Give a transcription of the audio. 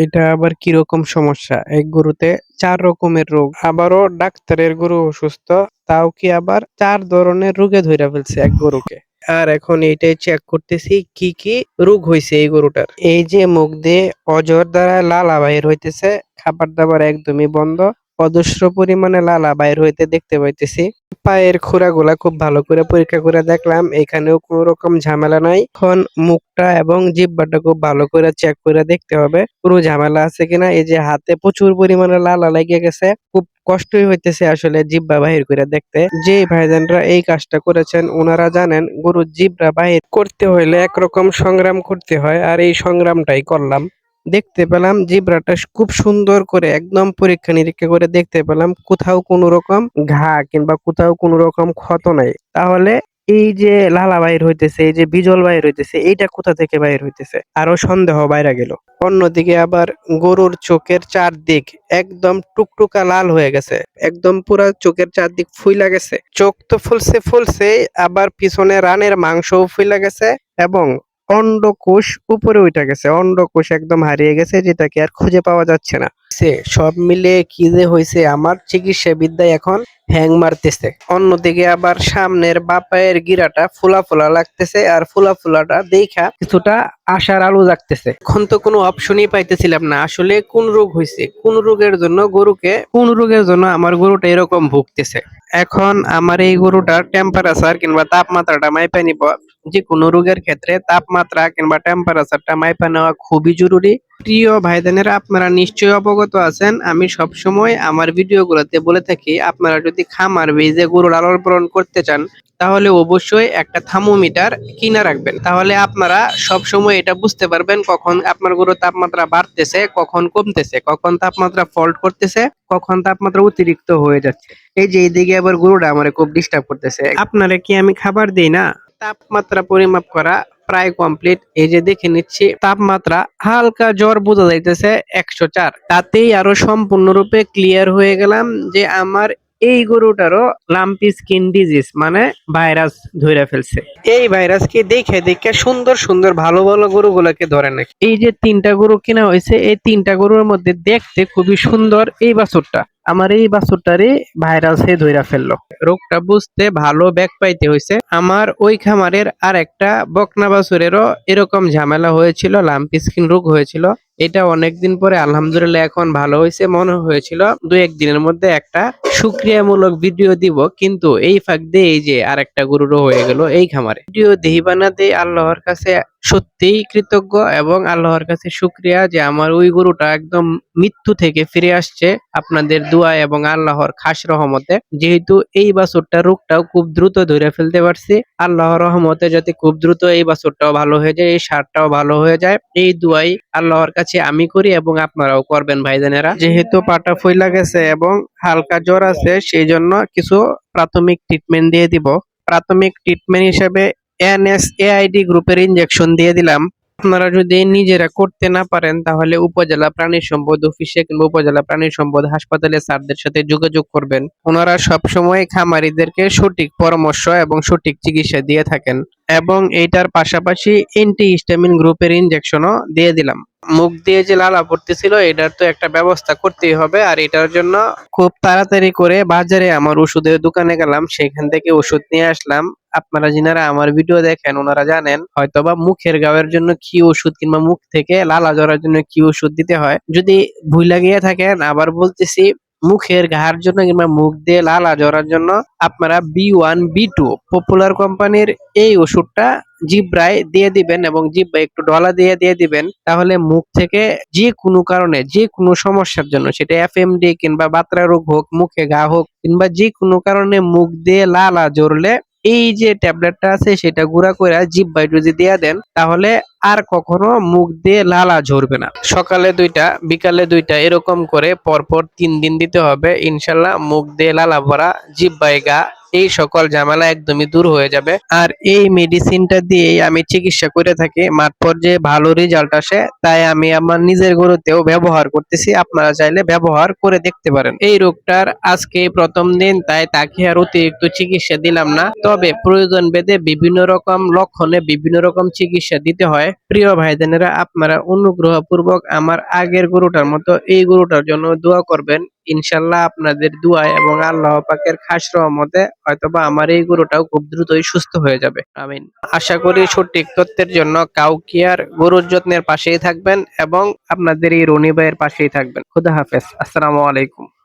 এটা আবার কীরকম সমস্যা? এক গরুতে চার রকমের রোগ। আবারও ডাক্তারের গরু অসুস্থ, তাও কি আবার চার ধরনের রোগে ধইরা ফেলছে এক গরুকে? আর এখন এইটাই চেক করতেছি, কি কি রোগ হয়েছে এই গরুটার। এই যে মুখ দিয়ে অজর দ্বারা লালা বাহির হইতেছে, খাবার দাবার একদমই বন্ধ, অজস্র পরিমাণে লালা বাইর হইতে দেখতে পাইতেছি। পায়ের খোরাগুলা খুব ভালো করে পরীক্ষা করে দেখলাম, এখানেও কোনো রকম ঝামেলা নাই। এখন মুখটা এবং জিহ্বাটা খুব ভালো করে চেক করে দেখতে হবে পুরো ঝামেলা আছে কিনা? এই যে হাতে প্রচুর পরিমাণে লালা লেগে গেছে, খুব কষ্টই হইতেছে আসলে জিব্বা বাহির করে দেখতে। যে ভাইজানরা এই কাজটা করেছেন, ওনারা জানেন গরুর জিব্রা বাহির করতে হইলে একরকম সংগ্রাম করতে হয়, আর এই সংগ্রামটাই করলাম। দেখতে পেলাম জিব্রাটা খুব সুন্দর করে একদম পরীক্ষা নিরীক্ষা করে দেখতে পেলাম, কোথাও কোনো রকম ঘা কিংবা কোথাও কোনো রকম ক্ষত নাই। তাহলে এই যে লালা বাইর হইতেছে, এই যে বিজল বাইর হইতেছে, এইটা কোথা থেকে বাইর হইতেছে? আরও সন্দেহ বাইরা গেল। অন্যদিকে আবার গরুর চোখের চারদিক একদম টুকটুকা লাল হয়ে গেছে। একদম পুরা চোখের চারদিক ফুইলা গেছে। চোখ তো ফুলছে ফুলছে, আবার পিছনে রানের মাংসও ফুইলা গেছে এবং অন্ডকোষ উপরে উঠে গেছে অন্ডকোষ একদম হারিয়ে গেছে যেটাকে আর খুঁজে পাওয়া যাচ্ছে না। সব মিলে কি যে হয়েছে, আমার চিকিৎসা বিদ্যায় এখন হ্যাং মারতেছে। অন্যদিকে আবার সামনের বাপায়ের গিরাটা ফুলা ফুলা লাগতেছে আর ফুলা ফুলাটা দেখা কিছুটা আশার আলো জাগতেছে। এখন তো কোনো অপশনই পাইতেছিলাম না। আসলে কোন রোগ হয়েছে, কোন রোগের জন্য গরুকে, কোন রোগের জন্য আমার গরুটা এরকম ভুগতেছে। এখন আমার এই গরুটার টেম্পারেচার কিংবা তাপমাত্রাটা মাইপা নিব। যে কোনো রোগের ক্ষেত্রে তাপমাত্রা কিংবা টেম্পারেচারটা মাইপা নেওয়া খুবই জরুরি। প্রিয় ভাইদানেরা, আপনারা নিশ্চয়ই অবগত আছেন। আমি সবসময় আমার ভিডিওগুলোতে বলে থাকি, আপনারা যদি খামার বেজে গরু লালন পালন করতে চান, তাহলে অবশ্যই একটা থার্মোমিটার কিনে রাখবেন। তাহলে আপনারা সব সময় এটা বুঝতে পারবেন, কখন আপনার গরুর তাপমাত্রা বাড়তেছে, কখন কমতেছে, কখন তাপমাত্রা ফল্ট করতেছে, কখন তাপমাত্রা অতিরিক্ত হয়ে যাচ্ছে। এই যে এইদিকে আবার গরুটা আমার খুব ডিস্টার্ব করতেছে। আপনারা কি আমি খাবার দিই না? তাপমাত্রা পরিমাপ করা প্রায় কমপ্লিট এই যে দেখে নিচ্ছি, তাপমাত্রা হালকা জ্বর বোঝা যাইতেছে একশো চার। তাতেই আরও সম্পূর্ণরূপে ক্লিয়ার হয়ে গেলাম যে আমার এই গরুটারও লাম্পি স্কিন ডিজিজ মানে ভাইরাস ধরে ফেলছে। এই ভাইরাসকে দেখে দেখে সুন্দর সুন্দর ভালো ভালো গরুগুলোকে ধরে নাকি। এই যে তিনটা গরু কেনা হয়েছে, এই তিনটা গরুর মধ্যে দেখতে খুবই সুন্দর এই বাছুরটা। আমার এই বাছুরটারই ভাইরাসে ধইরা ফেলল। রোগটা বুঝতে ভালো ব্যাগ পাইতে হয়েছে আমার ওই খামারের আর একটা বকনা বাছুরেরও এরকম ঝামেলা হয়েছিল লাম্পি স্কিন রোগ হয়েছিল। এটা অনেকদিন পরে আলহামদুলিল্লাহ এখন ভালো হয়েছে, মনে হয়েছিল। দু একদিনের মধ্যে একটা সুক্রিয়ামূলক ভিডিও দিব, কিন্তু এই ফাঁক দিয়ে এই যে আরেকটা গরুরও হয়ে গেল এই খামারে। ভিডিও দেহিবানা দিয়ে আল্লাহর কাছে সত্যিই কৃতজ্ঞ এবং আল্লাহর কাছে শুক্রিয়া যে আমার ওই গরুটা একদম মৃত্যু থেকে ফিরে আসছে আপনাদের দোয়া এবং আল্লাহর খাস রহমতে। যেহেতু এই বাছুরটা রোগটাও খুব দ্রুত ধরে ফেলতে পারছি। আল্লাহর রহমতে যাতে খুব দ্রুত এই বাছরটাও ভালো হয়ে যায়, এই সারটাও ভালো হয়ে যায়, এই দুয়াই আল্লাহর কাছে আমি করি এবং আপনারাও করবেন ভাইজানেরা। যেহেতু পাটা ফইলা গেছে এবং হালকা জ্বর আছে, সেই জন্য কিছু প্রাথমিক ট্রিটমেন্ট দিয়ে দিব। প্রাথমিক ট্রিটমেন্ট হিসেবে এনএসএআইডি গ্রুপের ইনজেকশন দিয়ে দিলাম। আপনারা যদি নিজেরা করতে না পারেন, তাহলে উপজেলা প্রাণী সম্পদ অফিসে কিংবা উপজেলা প্রাণী সম্পদ হাসপাতালে স্যারদের সাথে যোগাযোগ করবেন। ওনারা সবসময় খামারিদেরকে সঠিক পরামর্শ এবং সঠিক চিকিৎসা দিয়ে থাকেন এবং এইটার পাশাপাশি এন্টি হিস্টামিন গ্রুপের ইনজেকশনও দিয়ে দিলাম। মুখ দিয়ে যে লালা পড়তেছিল, এটার তো একটা ব্যবস্থা করতেই হবে। আর এটার জন্য খুব তাড়াতাড়ি করে বাজারে আমার ওষুধের দোকানে গেলাম। সেখান থেকে ওষুধ নিয়ে আসলাম। আপনারা যিনারা আমার ভিডিও দেখেন, ওনারা জানেন হয়তো বা মুখের গাওয়ের জন্য কি ওষুধ কিংবা মুখ থেকে লালা জ্বরার জন্য কি ওষুধ দিতে হয়। যদি ভুল লাগিয়ে থাকেন, আবার বলতেছি মুখের ঘাড় জন্য কিংবা মুখ দিয়ে লালা জ্বরার জন্য আপনারা B one B two popular কোম্পানির এই ওষুধটা জিব্রায় দিয়ে দিবেন এবং জিব্রায় একটু ডলা দিয়ে দিয়ে দিবেন। তাহলে মুখ থেকে যে কোনো কারণে, যে কোনো সমস্যার জন্য, সেটা এফএমডি কিংবা বাতরা রোগ হোক, মুখে ঘা হোক কিংবা যে কোনো কারণে মুখ দিয়ে লালা জ্বরলে এই যে ট্যাবলেটটা আছে সেটা গুঁড়া করে জিব্বায় যদি দিয়ে দেন, তাহলে আর কখনো মুখ দিয়ে লালা ঝরবে না। সকালে দুইটা, বিকালে দুইটা এরকম করে পরপর তিন দিন দিতে হবে। ইনশাল্লাহ মুখ দিয়ে লালা ভরা জিব্বায় গা এই সকল ঝামেলা একদমই দূর হয়ে যাবে। আর এই মেডিসিনটা দিয়েই আমি চিকিৎসা করে থাকি। মাঠ পর্যায়ে ভালো রেজাল্ট আসে, তাই আমি আমার নিজের গরুতেও ব্যবহার করতেছি। আপনারা চাইলে ব্যবহার করে দেখতে পারেন। এই রোগটার আজকে প্রথম দিন, তাই তাকে আর অতিরিক্ত চিকিৎসা দিলাম না। তবে প্রয়োজন ভেদে বিভিন্ন রকম লক্ষণে বিভিন্ন রকম চিকিৎসা দিতে হয়। প্রিয় ভাইদেনেরা, আপনারা অনুগ্রহ পূর্বক আমার আগের গরুটার মতো এই গরুটার জন্য দোয়া করবেন। ইনশাল্লাহ আপনাদের দুয়ায় এবং আল্লাহ পাকের খাস রহমতে হয়তোবা আমার এই গরুটাও খুব দ্রুতই সুস্থ হয়ে যাবে। আমিন। আশা করি সঠিক তথ্যের জন্য কাউকিয়ার গরুর যত্নের পাশেই থাকবেন এবং আপনাদের এই রনি ভাইয়ের পাশেই থাকবেন। খুদা হাফেজ। আসসালামু আলাইকুম।